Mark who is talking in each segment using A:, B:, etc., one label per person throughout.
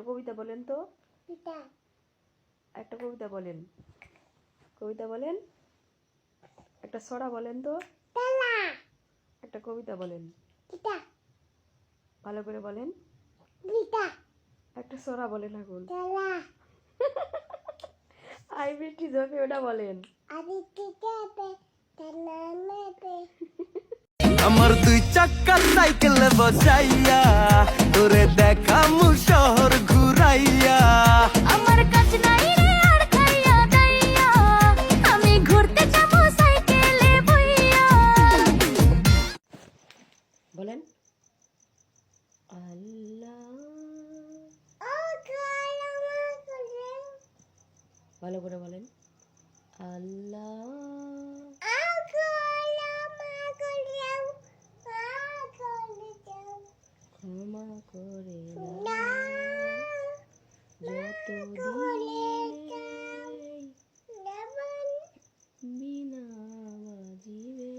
A: একটা কবিতা বলেন তো। একটা কবিতা বলেন। কবিতা বলেন। একটা ছড়া বলেন তো। একটা কবিতা বলেন। ভালো করে বলেন। একটা ছড়া বলেন এখন আই বৃষ্টি ঝোপে ওটা বলেন।
B: আমার দুই চাক্কা সাইকেল বসাইয়া তোরে দেখামু শহর ঘুরাইয়া।
C: আমার কাছে নাই রে আর খাইয়া দাইয়া আমি ঘুরতে যাব সাইকেলে বইয়া।
A: বলেন। আল্লাহ। ভালো করে বলেন। আল্লাহ ক্ষমা করে দাও যত দিনে বিনা বাজিবে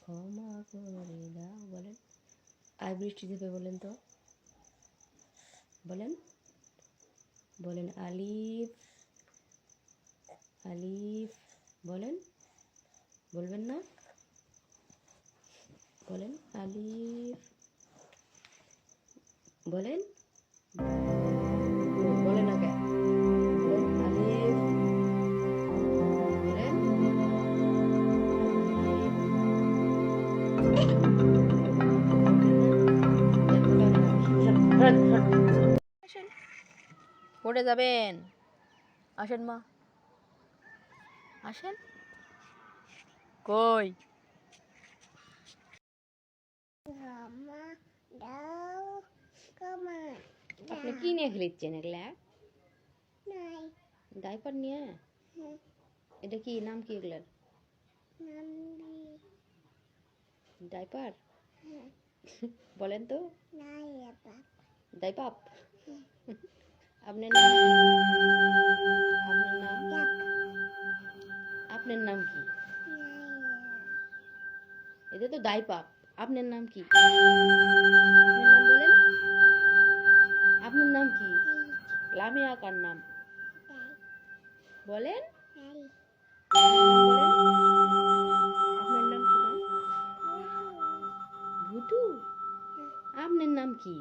A: ক্ষমা করে দাও বলেন আর বৃষ্টি দেবে বলেন তো। বলেন। বলেন আলিফ আলিফ, বলেন। বলবেন না। বলেন আলিফ, বলেন। বলেন পড়ে যাবেন। আসেন মা। আসেন। কই? আপনি কি নিয়ে খেলিচ্ছেন এগুলা? ডাইপার নিয়ে? এটা কি, নাম কি এগুলার? ডাইপার? বলেন তো। ডাইপাপ আপনার নাম আপনার নাম আপনার নাম কি এটা তো ডাইপাপ আপনার নাম কি আপনার নাম বলেন আপনার নাম কি লামিয়া কার নাম বলেন আপনার নাম কি ভুটু আপনার নাম কি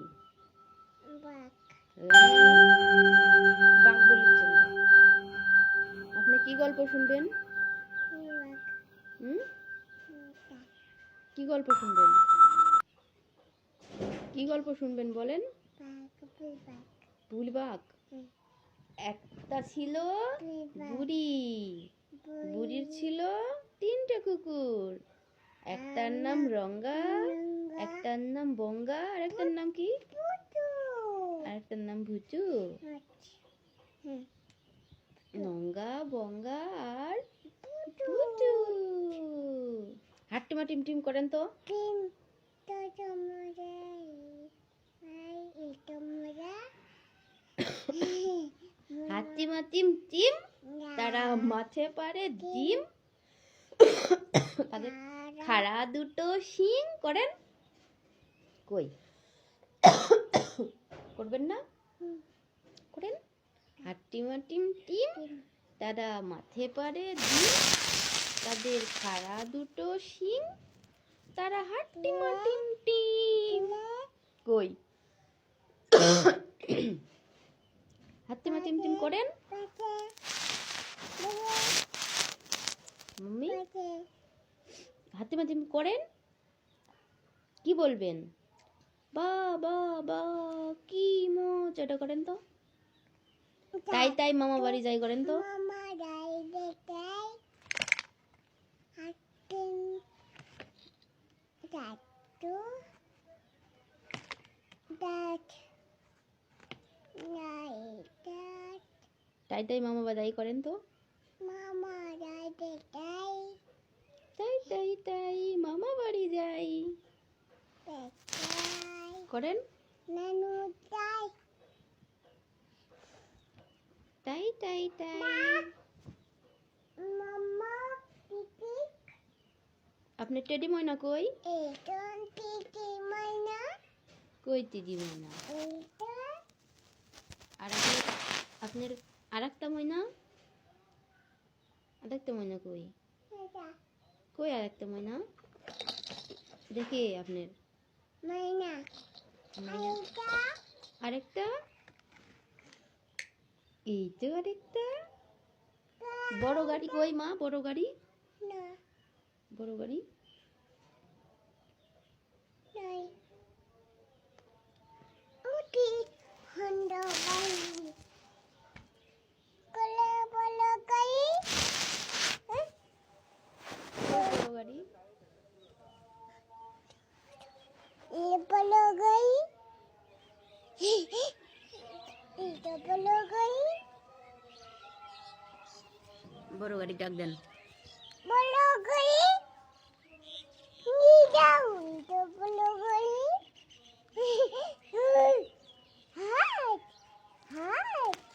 A: আপনি কি গল্প শুনবেন? কি গল্প শুনবেন? কি গল্প শুনবেন বলেন? একটা ছিল বুড়ি। বুড়ির ছিল তিনটে কুকুর। একটার নাম রঙ্গা, একটার নাম বঙ্গা, আর একটার নাম কি? আর একটার নাম ভুচু নঙ্গা বঙ্গা আর ভুচু হাট্টিমা টিম টিম করেন তো হাতিমা টিম টিম তারা মাঠে পারে ডিম তাদের খাড়া দুটো শিং করেন কই করবেন না। করেন। হাট্টিমা টিম টিম তারা মাঠে পারে ডিম তাদের খাড়া দুটো শিং। তারা হাট্টিমা টিম টিম কই? হাট্টিমা টিম টিম করেন। হাতে মাঝে করেন। কি বলবেন? বা বা বা কি মজাটা করেন তো। তাই তাই মামা বাড়ি যাই করেন তো। তাই তাই মামা বাড়ি করেন তো তাই তাই তাই মামা বাড়ি যাই করেন? তাই। তাই তাই আপনার টেডি ময়না কই? কই দিদি ময়না? আপনার আর একটা ময়না? আর একটা ময়না কই? কই আর একটা ময়না? দেখি আপনার। ময়না। আরেকটা। এই তো আরেকটা। বড় গাড়ি কই মা? বড় গাড়ি? বড় গাড়ি
C: নাই উঠি হন্ড গাই কলে বলো গাই
A: কই বড় গাড়ি
C: এ বলো গাই। এটা বলো গাই।
A: বড় গাড়ি ডাক দেন।
C: বলো গাই। যাও এটা বলো গাই। হাত হাত।